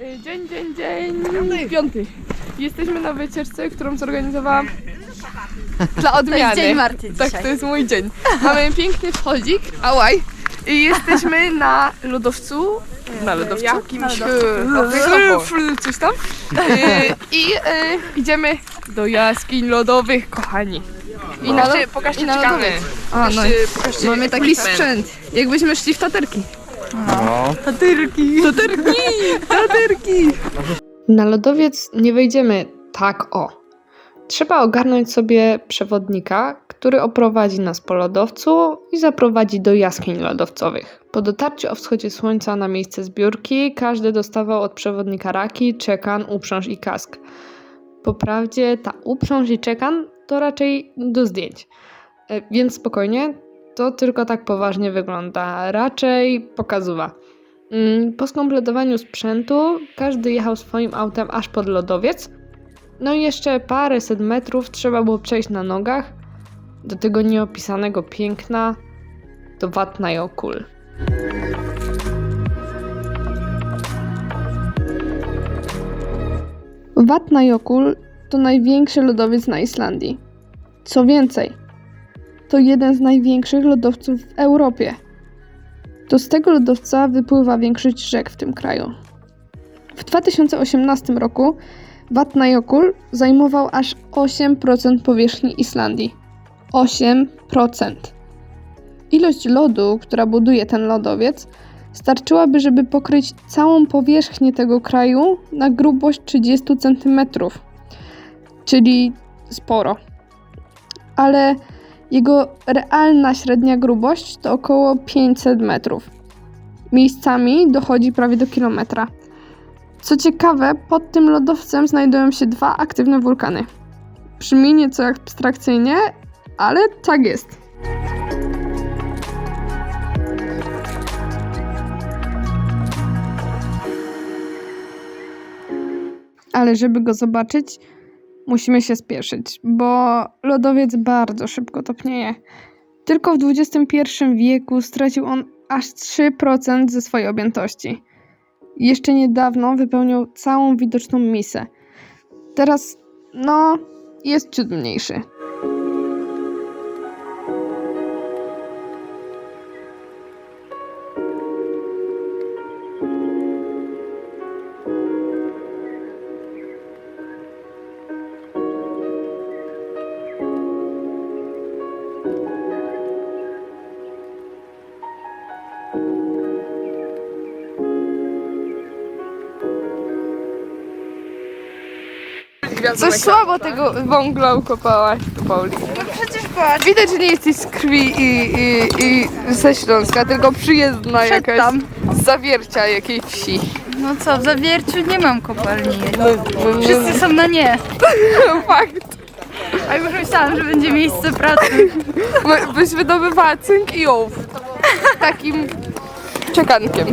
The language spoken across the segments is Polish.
Y, Dzień, dzień, dzień. Piąty. Jesteśmy na wycieczce, którą zorganizowałam dla odmiany. dzień Marty Tak, dzisiaj. to jest mój dzień. Mamy piękny wchodzik, ałaj. I jesteśmy na lodowcu. Na lodowcu? Jakimś. e, Coś tam. Y, I idziemy do jaskiń lodowych, kochani. I na, Pokażcie- pokażcie na lodowiec. A, no, i pokażcie mamy taki sprzęt. Jakbyśmy szli w taterki. No. Taterki! Taterki! Taterki! Na lodowiec nie wejdziemy tak o. Trzeba ogarnąć sobie przewodnika, który oprowadzi nas po lodowcu i zaprowadzi do jaskiń lodowcowych. Po dotarciu o wschodzie słońca na miejsce zbiórki, każdy dostawał od przewodnika raki, czekan, uprząż i kask. Po prawdzie ta uprząż i czekan to raczej do zdjęć. E, Więc spokojnie, to tylko tak poważnie wygląda. Raczej pokazuwa. Mm, Po skompletowaniu sprzętu każdy jechał swoim autem aż pod lodowiec. No i jeszcze paręset metrów trzeba było przejść na nogach do tego nieopisanego piękna, do Vatnajökull. Vatnajökull to największy lodowiec na Islandii. Co więcej, to jeden z największych lodowców w Europie. To z tego lodowca wypływa większość rzek w tym kraju. W 2018 roku Vatnajökull zajmował aż 8% powierzchni Islandii. 8%. Ilość lodu, która buduje ten lodowiec, starczyłaby, żeby pokryć całą powierzchnię tego kraju na grubość 30 cm. Czyli sporo. Ale jego realna średnia grubość to około 500 metrów. Miejscami dochodzi prawie do kilometra. Co ciekawe, pod tym lodowcem znajdują się dwa aktywne wulkany. Brzmi nieco abstrakcyjnie, ale tak jest. Ale żeby go zobaczyć, musimy się spieszyć, bo lodowiec bardzo szybko topnieje. Tylko w XXI wieku stracił on aż 3% ze swojej objętości. Jeszcze niedawno wypełniał całą widoczną misę. Teraz, no, jest ciut mniejszy. Coś słabo tego wągla ukopałaś, Pauli. No przecież patrz, Widać, że nie jesteś z krwi i, i, i ze Śląska, tylko przyjezdna jakaś tam. z zawiercia jakiej wsi. no co, w Zawierciu nie mam kopalni. Wszyscy są na nie. Fakt. A już myślałam, że będzie miejsce pracy. By- Byś wydobywała cynk i ołów. Takim czekankiem.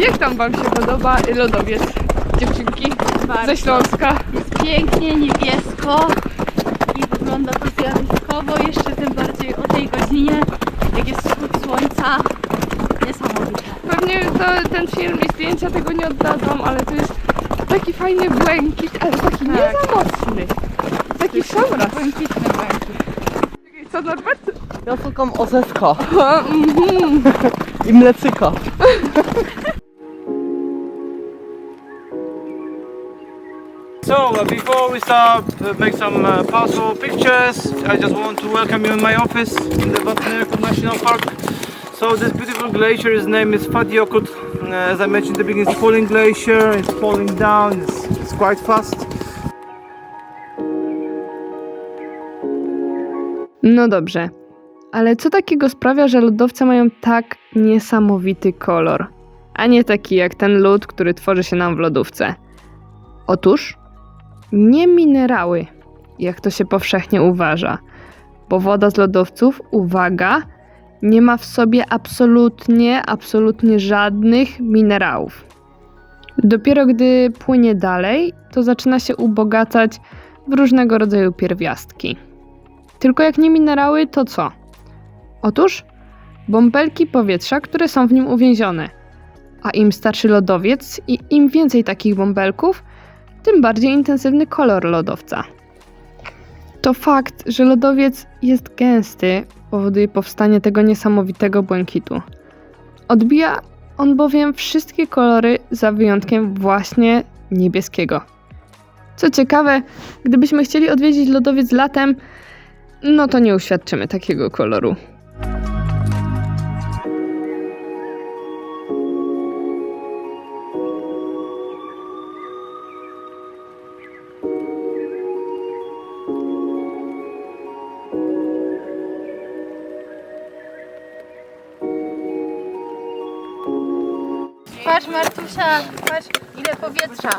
Jak tam wam się podoba lodowiec? Dziewczynki ze Śląska. Pięknie, niebiesko i wygląda to zjawiskowo, jeszcze tym bardziej o tej godzinie, jak jest wschód słońca. Niesamowite. Pewnie to, ten film i zdjęcia tego nie oddadzą, ale to jest taki fajny błękit, ale taki nie Tak. za mocny. Taki przebraz. Błękitny błękit. Co Norbert? Ja szukam oseska Mhm. i mlecyka. So, uh, before we start, uh, make some uh, passport pictures. I just want to welcome you in my office in the Vatnajökull National Park. So, this beautiful glacier, his name is Fatjökull. Uh, as I mentioned in the beginning, it's falling glacier. It's falling down. It's, it's quite fast. No dobrze. Ale co takiego sprawia, że lodowce mają tak niesamowity kolor, a nie taki jak ten lód, który tworzy się nam w lodówce? Otóż nie minerały, jak to się powszechnie uważa, bo woda z lodowców, uwaga, nie ma w sobie absolutnie, absolutnie żadnych minerałów. Dopiero gdy płynie dalej, to zaczyna się ubogacać w różnego rodzaju pierwiastki. Tylko jak nie minerały, to co? Otóż bąbelki powietrza, które są w nim uwięzione. A im starszy lodowiec i im więcej takich bąbelków, tym bardziej intensywny kolor lodowca. To fakt, że lodowiec jest gęsty, powoduje powstanie tego niesamowitego błękitu. Odbija on bowiem wszystkie kolory za wyjątkiem właśnie niebieskiego. Co ciekawe, gdybyśmy chcieli odwiedzić lodowiec latem, no to nie uświadczymy takiego koloru. Martusia, patrz ile powietrza.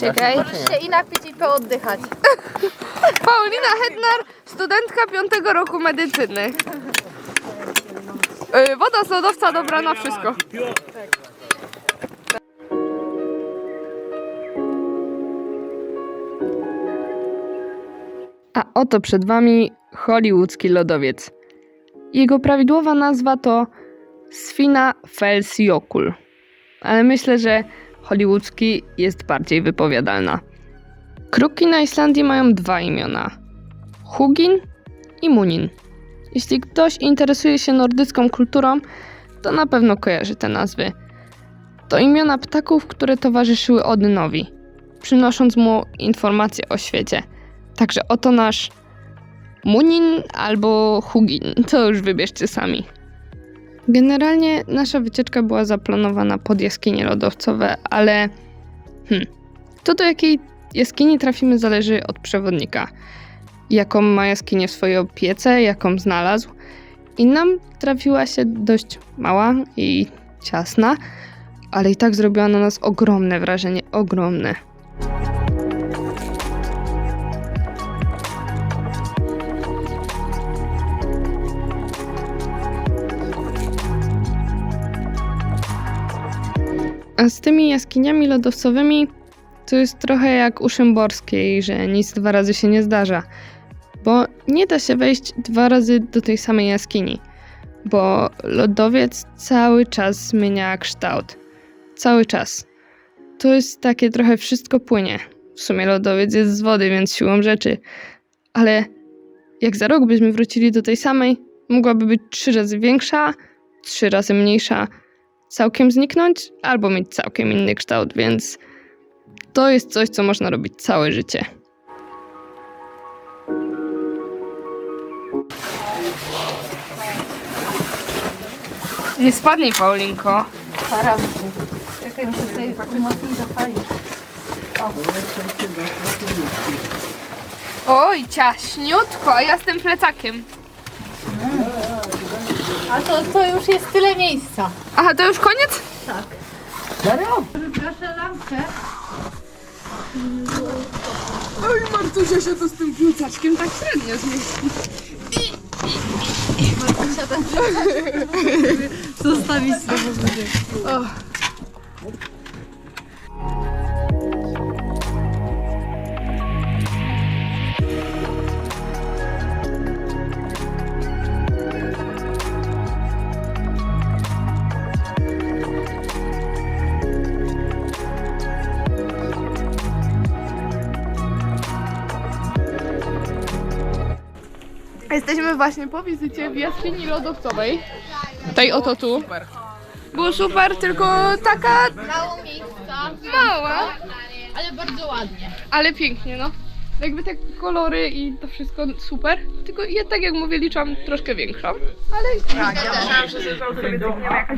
Czekaj. Możesz się i napić i pooddychać. Paulina Hednar, studentka piątego roku medycyny. Yy, woda z lodowca dobra na wszystko. A oto przed Wami hollywoodzki lodowiec. Jego prawidłowa nazwa to Sfina Felsjokul, ale myślę, że hollywoodzki jest bardziej wypowiadalna. Kruki na Islandii mają dwa imiona: Hugin i Munin. Jeśli ktoś interesuje się nordycką kulturą, to na pewno kojarzy te nazwy. To imiona ptaków, które towarzyszyły Odynowi, przynosząc mu informacje o świecie. Także oto nasz Munin albo Hugin, to już wybierzcie sami. Generalnie nasza wycieczka była zaplanowana pod jaskinie lodowcowe, ale hmm, to do jakiej jaskini trafimy zależy od przewodnika. Jaką ma jaskinię w swojej opiece, jaką znalazł. I nam trafiła się dość mała i ciasna, ale i tak zrobiła na nas ogromne wrażenie, ogromne. A z tymi jaskiniami lodowcowymi to jest trochę jak u Szymborskiej, że nic dwa razy się nie zdarza. Bo nie da się wejść dwa razy do tej samej jaskini. Bo lodowiec cały czas zmienia kształt. Cały czas. To jest takie trochę wszystko płynie. W sumie lodowiec jest z wody, więc siłą rzeczy. Ale jak za rok byśmy wrócili do tej samej, mogłaby być trzy razy większa, trzy razy mniejsza, całkiem zniknąć, albo mieć całkiem inny kształt, więc to jest coś, co można robić całe życie. Nie spadnij, Paulinko. Tutaj. Oj, ciaśniutko, a ja z tym plecakiem. A to, to już jest tyle miejsca. Aha, to już koniec? Proszę lampkę. Oj, Martusia się to z tym plecaczkiem tak średnio zmieści. Zostawić sobie. Jesteśmy właśnie po wizycie w jaskini lodowcowej. Tej oto tu. Było super, tylko taka Mało miejsca, mała, ale bardzo ładnie. ale pięknie, no. Jakby te kolory i to wszystko super. Tylko ja tak jak mówię, liczyłam troszkę większą. Ale tak, ja myślałam, że,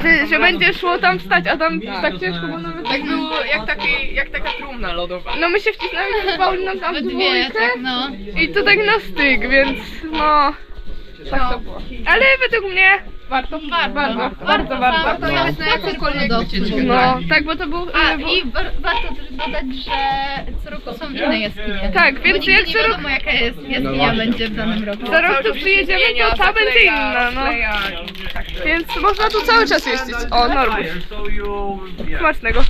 że, że będzie szło tam wstać, a tam tak ciężko, bo nawet tak było jak, taki, jak taka trumna lodowa. No my się wcisnęliśmy z Pauliną tam Dwie, dwójkę tak no. i to tak na styk, więc no... Tak to było. Ale według mnie warto, bardzo, bardzo, bardzo, warto. Warto jechać na jakąkolwiek wycieczkę. No, tak, bo to był... A bo- i war, warto też dodać, że co roku są inne jaskinie. Tak, Bo więc nigdy jak nie co rok, wiadomo jaka jest jaskinia będzie w danym roku. za rok tu przyjedziemy, to ta będzie inna, no. Więc można tu cały czas jeździć. O, Norbert. So you, yeah. Smacznego.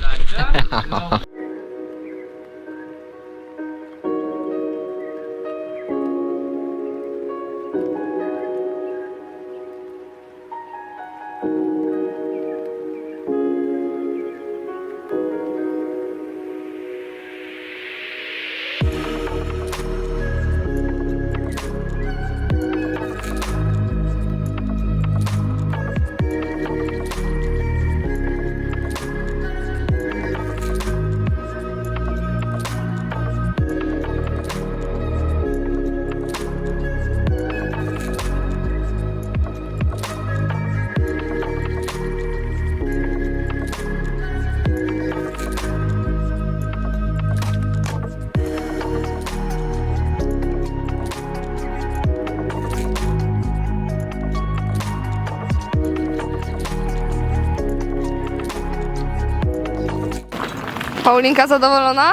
Paulinka zadowolona?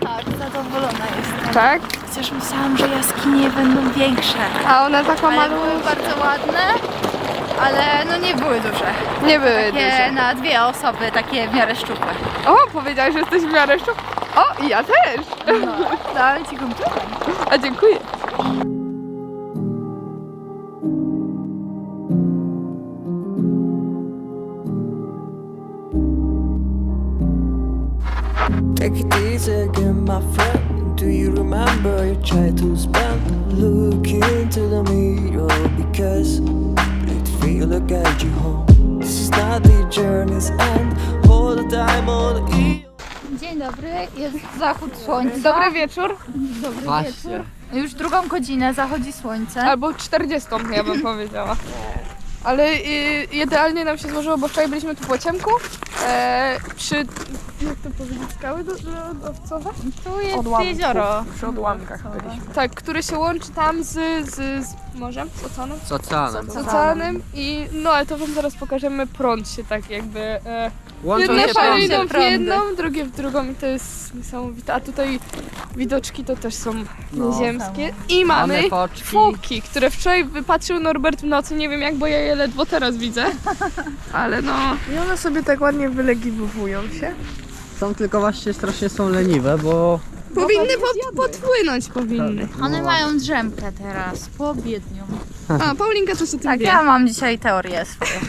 Tak, zadowolona jestem. Tak. Chociaż myślałam, że jaskinie będą większe. A one taką Ale malą... były bardzo ładne, ale no nie były duże. Nie były Takie duże. na dwie osoby, takie w miarę szczupłe. O, powiedziałeś, że jesteś w miarę szczup. O, i ja też. No, ale ci kumczyłam. A dziękuję. Take it easy again, my friend. Do you remember you tried to spend? Look into the mirror because it feel like you home. This is not the journey's end. Hold the time on the Dzień dobry, jest zachód słońca. Dobry wieczór. Dobry Właśnie. wieczór. Już drugą godzinę zachodzi słońce. Albo 40, ja bym powiedziała. Ale y, idealnie nam się złożyło, bo wczoraj byliśmy tu po ciemku, e, przy, jak to powiedzieć, skały do- lodowcowe? Tu jest Odłamku. jezioro. Przy odłamkach byliśmy. Tak, które się łączy tam z, z, z morzem, z oceanem, Z oceanem. z oceanem i no ale to wam zaraz pokażemy, prąd się tak jakby... E, Łączą jedne się fale prądy. idą w prądy. jedną, drugie w drugą i to jest niesamowite. A tutaj widoczki to też są No. nieziemskie. I mamy Mamy foczki. foki, które wczoraj wypatrzył Norbert w nocy. Nie wiem jak, bo ja je ledwo teraz widzę. Ale no. I one sobie tak ładnie wylegiwują się. Są tylko właśnie strasznie są leniwe, bo... Powinny pod, podpłynąć, powinny. One mają drzemkę teraz, pobiednią. A, Paulinka coś o tym Tak, wie. ja mam dzisiaj teorię swoją.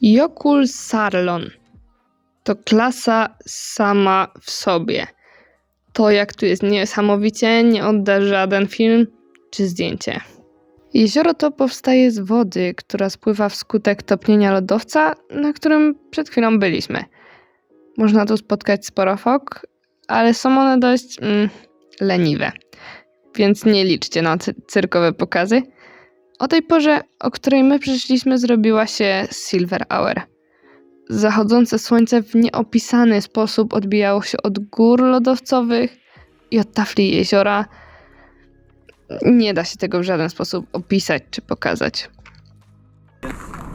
Jokul Sarlon to klasa sama w sobie. To, jak tu jest niesamowicie, nie odda żaden film czy zdjęcie. Jezioro to powstaje z wody, która spływa wskutek topnienia lodowca, na którym przed chwilą byliśmy. Można tu spotkać sporo fok, ale są one dość mm, leniwe, więc nie liczcie na cy- cyrkowe pokazy. O tej porze, o której my przyszliśmy, zrobiła się Silver Hour. Zachodzące słońce w nieopisany sposób odbijało się od gór lodowcowych i od tafli jeziora. Nie da się tego w żaden sposób opisać czy pokazać.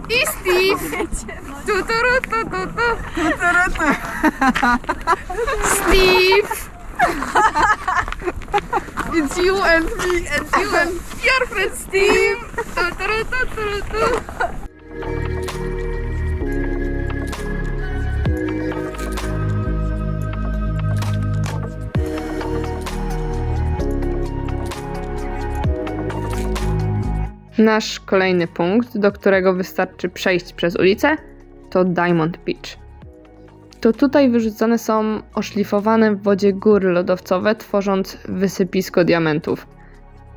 I Steve! Tu, tu, ru, tu, tu, tu. Steve! It's you and me and you and your friend Steve! Tu, tu, tu, tu, tu. Nasz kolejny punkt, do którego wystarczy przejść przez ulicę, to Diamond Beach. To tutaj wyrzucane są oszlifowane w wodzie góry lodowcowe, tworząc wysypisko diamentów.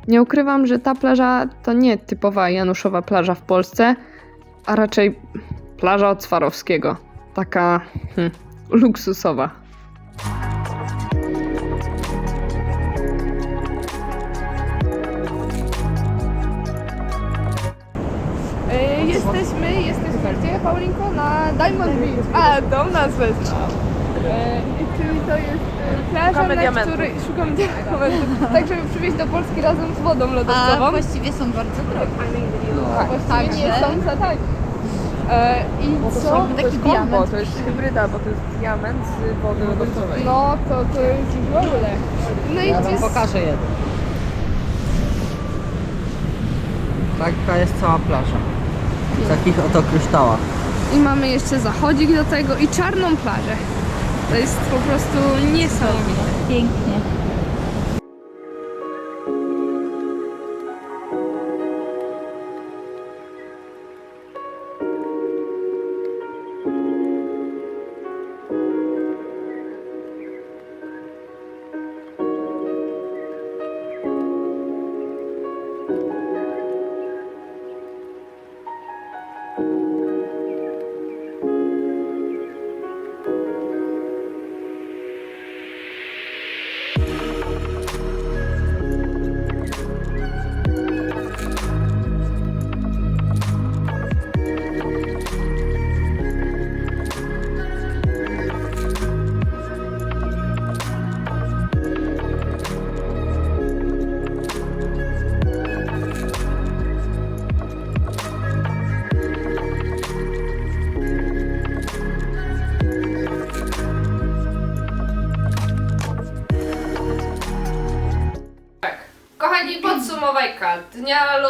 Nie ukrywam, że ta plaża to nie typowa Januszowa plaża w Polsce, a raczej plaża od Swarowskiego. Taka hm, luksusowa. Jesteśmy, jesteśmy gdzie, Paulinko? Na Diamond Beach. A, tą nazwę znam. E, i czyli to jest e, plaża, na której szukam diamentów. Tak, żeby przywieźć do Polski razem z wodą lodowcową. A właściwie są bardzo drogie. A właściwie nie są za tak. E, I co? Taki taki diament. to jest hybryda, bo to jest diament z wody lodowcowej. No, to, to jest w ogóle. No i Ja gdzie wam pokażę jeden. Taka jest cała plaża. W takich oto kryształach. I mamy jeszcze zachodzik do tego i czarną plażę. To jest po prostu niesamowite. Pięknie.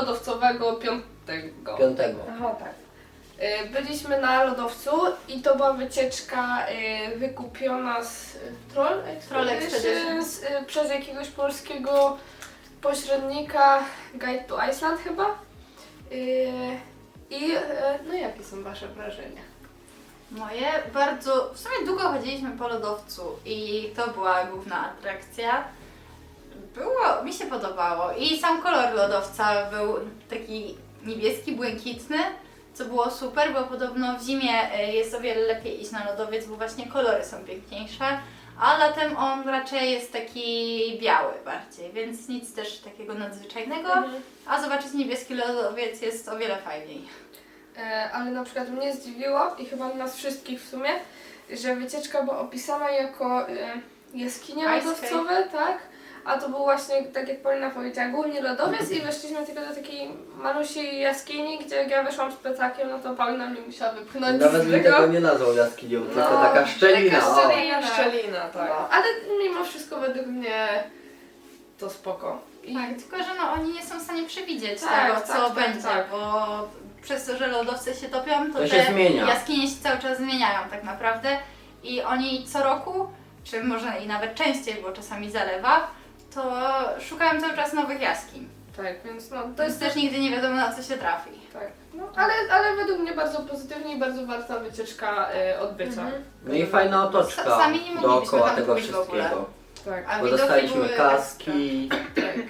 Lodowcowego piątego. Piątego. Aha, tak. Y, Byliśmy na lodowcu i to była wycieczka y, wykupiona z y, Troll Troll Expeditions Expeditions. y, przez jakiegoś polskiego pośrednika Guide to Iceland chyba. Y, I y, no jakie są Wasze wrażenia? Moje bardzo. W sumie długo chodziliśmy po lodowcu i to była główna atrakcja. Było, mi się podobało. I sam kolor lodowca był taki niebieski, błękitny, co było super, bo podobno w zimie e, jest o wiele lepiej iść na lodowiec, bo właśnie kolory są piękniejsze. A latem on raczej jest taki biały bardziej, więc nic też takiego nadzwyczajnego. A zobaczyć niebieski lodowiec jest o wiele fajniej. E, ale na przykład mnie zdziwiło i chyba nas wszystkich w sumie, że wycieczka była opisana jako e, jaskinie Ice lodowcowe, tak? A to był właśnie, tak jak Paulina powiedziała, głównie lodowiec i weszliśmy tylko do takiej malusiej jaskini, gdzie jak ja weszłam z plecakiem, no to Paulina mnie musiała wypchnąć Nawet z bym tego. nie nazwał jaskinią, tylko No, taka szczelina. taka o. szczelina. Szczelina, tak. No, ale mimo wszystko według mnie to spoko. I Tak, tylko że no, oni nie są w stanie przewidzieć Tak, tego, tak, co tak, będzie, tak. bo przez to, że lodowce się topią, to, To te się zmienia. jaskinie się cały czas zmieniają tak naprawdę i oni co roku, czy może i nawet częściej, bo czasami zalewa, to szukają cały czas nowych jaskiń. tak, więc no to To jest też nigdy nie wiadomo na co się trafi. Tak, no, ale, ale według mnie bardzo pozytywnie i bardzo warta wycieczka e, odbycia. No i fajna otoczka Sa- sami nie moglibyśmy dookoła tam tego pójść w ogóle. wszystkiego. Tak. A Bo widoki dostaliśmy były kaski,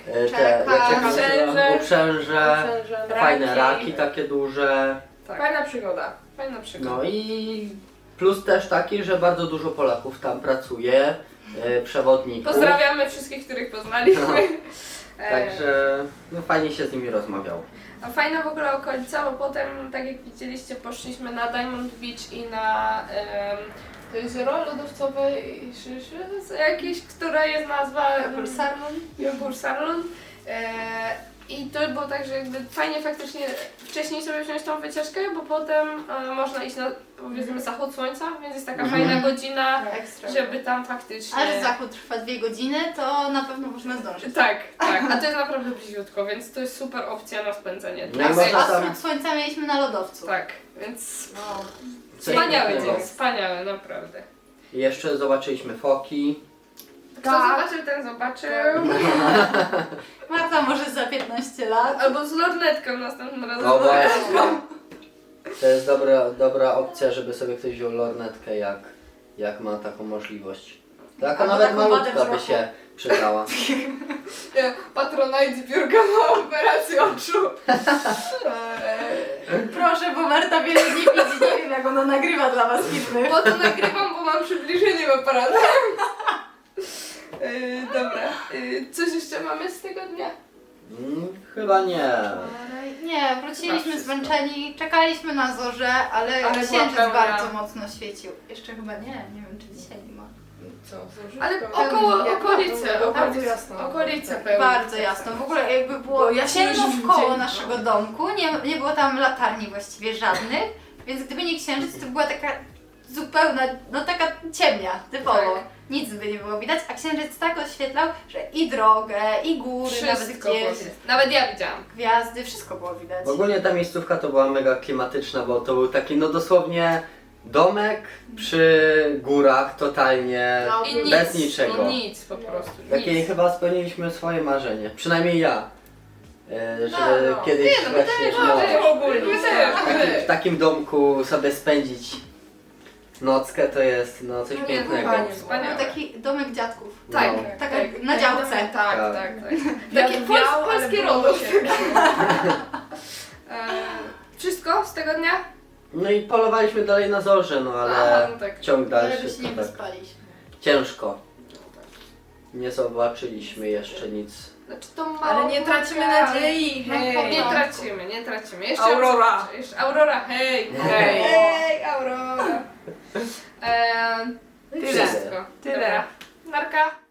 e, te Czeka, jak się uprzęże. fajne Raki. raki takie duże. Tak. Fajna przygoda, fajna przygoda. No i plus też taki, że bardzo dużo Polaków tam pracuje, e, przewodników. Pozdrawiamy wszystkich, których poznaliśmy. E, Także no, fajnie się z nimi rozmawiało. A fajna w ogóle okolica, bo potem, tak jak widzieliście, poszliśmy na Diamond Beach i na em, to jezioro lodowcowe i jakieś, która jest nazwa Pulsarlon. Jogurt Salon. E, I to było tak, że jakby fajnie faktycznie wcześniej sobie wziąć tą wycieczkę, bo potem e, można iść na powiedzmy zachód słońca, więc jest taka Mhm. fajna godzina, Ekstra. żeby tam faktycznie... Aż zachód trwa dwie godziny, to na pewno można zdążyć. Tak, tak, a to jest naprawdę bliziutko, więc to jest super opcja na spędzenie No i można A tam- wschód słońca mieliśmy na lodowcu. Tak, więc Wow. Coś wspaniały dzień, wspaniały, naprawdę. Jeszcze zobaczyliśmy foki. Kto Tak. zobaczył, ten zobaczył. Marta może za 15 lat. Albo z lornetką następnym razem. No właśnie. To jest dobra, dobra opcja, żeby sobie ktoś wziął lornetkę, jak, jak ma taką możliwość. Taka Albo nawet taką wadę malutka by wzroku. się przydała. Patronite zbiórka na operację oczu. Proszę, bo Marta wiele nie widzi, nie wiem jak ona nagrywa dla was filmy. Po to nagrywam, bo mam przybliżenie w aparatem. Yy, dobra, yy, coś jeszcze mamy z tego dnia? Mm, chyba nie. Nie, wróciliśmy zmęczeni, czekaliśmy na zorze, ale, Ale była księżyc pełna. bardzo mocno świecił. Jeszcze chyba nie, nie wiem czy dzisiaj nie ma. Ale około, Jak okolice, bardzo okolice, jasno. okolice Tak, pełne. bardzo jasno. W ogóle jakby było Bo ja się ciemno już naszego domku, nie, nie było tam latarni właściwie żadnych, więc gdyby nie księżyc, to była taka zupełna, no taka ciemnia, typowo. Tak. Nic by nie było widać, a księżyc tak oświetlał, że i drogę, i góry, nawet Wszystko gdzieś, widać. Nawet ja widziałam. gwiazdy, wszystko było widać. Ogólnie ta miejscówka to była mega klimatyczna, bo to był taki no dosłownie domek przy górach totalnie I nic, bez niczego. I nic po prostu. Takie nic. chyba spełniliśmy swoje marzenie. Przynajmniej ja. E, Żeby No, no. kiedyś Nie, no my właśnie też, no, ogólnie. My też, my w takim domku sobie spędzić nockę to jest no coś No nie, pięknego. kochanie, Był wspaniałe. taki domek dziadków. Tak, No. Tak, tak, na działce. Tak, tak, Tak. tak. tak. Wiatr Takie wiał, pols- ale polskie było rodo. ciepło. E, Wszystko z tego dnia? No i polowaliśmy dalej na zorze, no ale Aha, no tak. ciąg Ale dalszy by się nie to tak wyspaliśmy. ciężko. Nie zobaczyliśmy jeszcze nic. Znaczy to mało Ale nie tracimy pomaga. nadziei, hej. Nie tracimy, nie tracimy. Jeszcze Aurora. Jeszcze, Aurora, hej, hej. Hej, Aurora. E, tyle. Tyle. Wszystko. Tyle. Dobra. Narka.